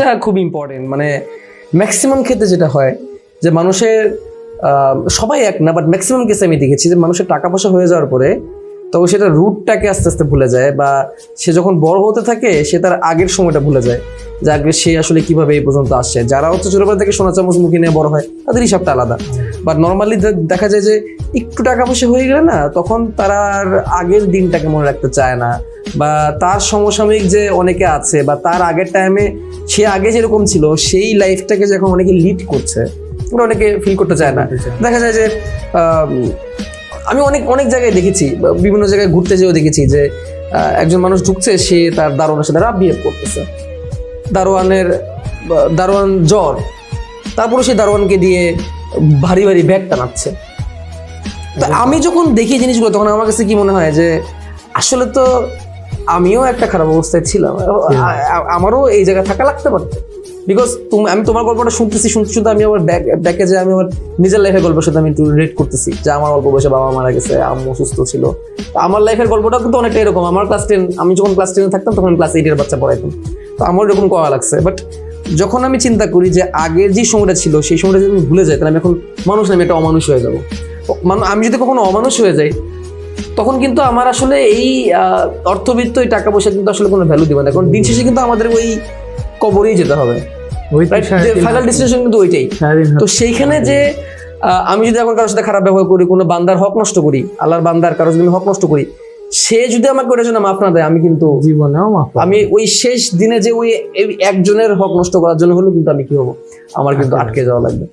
এটা খুব ইম্পর্টেন্ট মানে ম্যাক্সিমাম ক্ষেত্রে যেটা হয় যে মানুষের সবাই এক না বাট ম্যাক্সিমাম কেসে আমি দেখেছি যে মানুষের টাকা পয়সা হয়ে যাওয়ার পরে তখন সেটা রুটটাকে আস্তে আস্তে ভুলে যায় বা সে যখন বড় হতে থাকে, সে তার আগের সময়টা ভুলে যায় যে আগে সে আসলে কীভাবে এই পর্যন্ত আসছে। যারা হচ্ছে ছোটবেলা থেকে সোনা চামচ মুখে নিয়ে বড় হয়, তাদের হিসাবটা আলাদা। বাট নর্মালি দেখা যায় যে একটু টাকা পয়সা হয়ে গেলে না, তখন তারা আগের দিনটাকে মনে রাখতে চায় না। বা তার সমসাময়িক যে অনেকে আছে বা তার আগের টাইমে সে আগে যেরকম ছিল সেই লাইফটাকে যখন অনেকে লিড করছে ওরা অনেকে ফিল করতে চায় না। দেখা যায় যে আমি অনেক অনেক জায়গায় দেখেছি বিভিন্ন জায়গায় ঘুরতে যেয়েও দেখেছি যে একজন মানুষ ঢুকছে সে তার দারোয়ানের সাথে রাব বিহেভ করতেছে। দারোয়ানের দারোয়ান জ্বর তারপরে সে দারোয়ানকে দিয়ে ভারী ভারী ব্যাগ টানাচ্ছে তো আমি যখন দেখি জিনিসগুলো তখন আমার কাছে কি মনে হয় যে আসলে তো আমিও একটা খারাপ অবস্থায় ছিলাম। আমারও এই জায়গায় থাকা লাগতে পারতো বিকজ তুমি আমি তোমার গল্পটা শুনতেছি শুনতে শুনতে আমি আমার ব্যাক যে আমি আমার নিজের লাইফের গল্পের সাথে আমি একটু রিলেট করতেছি। যে আমার অল্প বয়সে বাবা মারা গেছে আম্মু অসুস্থ ছিল। তো আমার লাইফের গল্পটা কিন্তু অনেকটা এরকম। আমার ক্লাস টেন আমি যখন ক্লাস টেনে থাকতাম তখন ক্লাস এইটের বাচ্চা পড়াইতাম। তো আমার এরকম করা লাগছে। বাট যখন আমি চিন্তা করি যে আগের যে সময়টা ছিল সেই সময়টা যদি আমি ভুলে যাই তাহলে আমি এখন মানুষ না আমি একটা অমানুষ হয়ে যাব। মানুষ আমি যদি কখনো অমানুষ হয়ে যাই তখন কিন্তু আমার আসলে এই অর্থবিত্ত এই টাকা পয়সা কিন্তু আসলে কোনো ভ্যালু দিবে না। কারণ দিন শেষে কিন্তু আমাদের ওই কবরেই যেতে হবে। ফাইনাল ডিসিশন কিন্তু ওইটাই। তো সেইখানে যে আমি যদি এখন কারোর সাথে খারাপ ব্যবহার করি কোনো বান্দার হক নষ্ট করি আল্লাহর বান্দার কারোর যদি হক নষ্ট করি সে যদি আমাকে ওটার জন্য মাফ না দেয় আমি কিন্তু জীবনেও আমি ওই শেষ দিনে যে ওই একজনের হক নষ্ট করার জন্য হলেও কিন্তু আমি কি হব? আমার কিন্তু আটকে আটকে যাওয়া লাগবে।